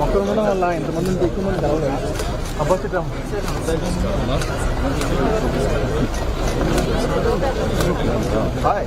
ఒక్కరు ఉండడం వల్ల ఇంతమంది ఉంటే ఎక్కువ మంది కలవలేదు అబ్బాయి హాయ్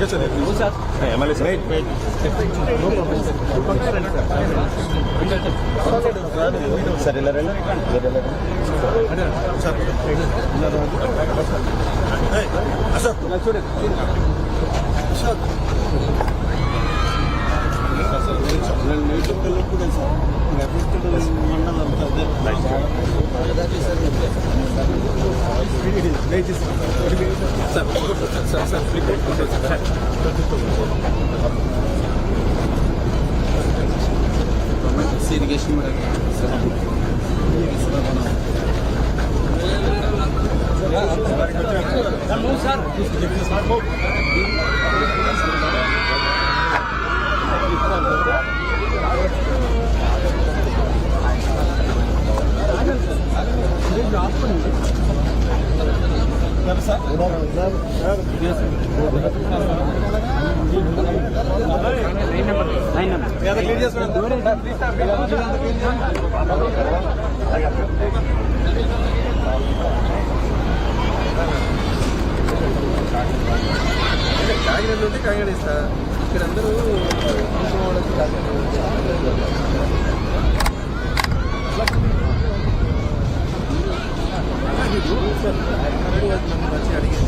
బస్ దగ్గర ఉంది. సరే ఇలా రండి sen sen sürekli bekliyorsun. Sen Seni geçtim bırak. Sen bu. Ya, sen bu. Sen bu. Kakinada నుండి కాకినాడ ఇస్తా ఇక్కడ అందరూ ನಮ್ಗೆ ಆಚೆ ಅಡಿಗೆ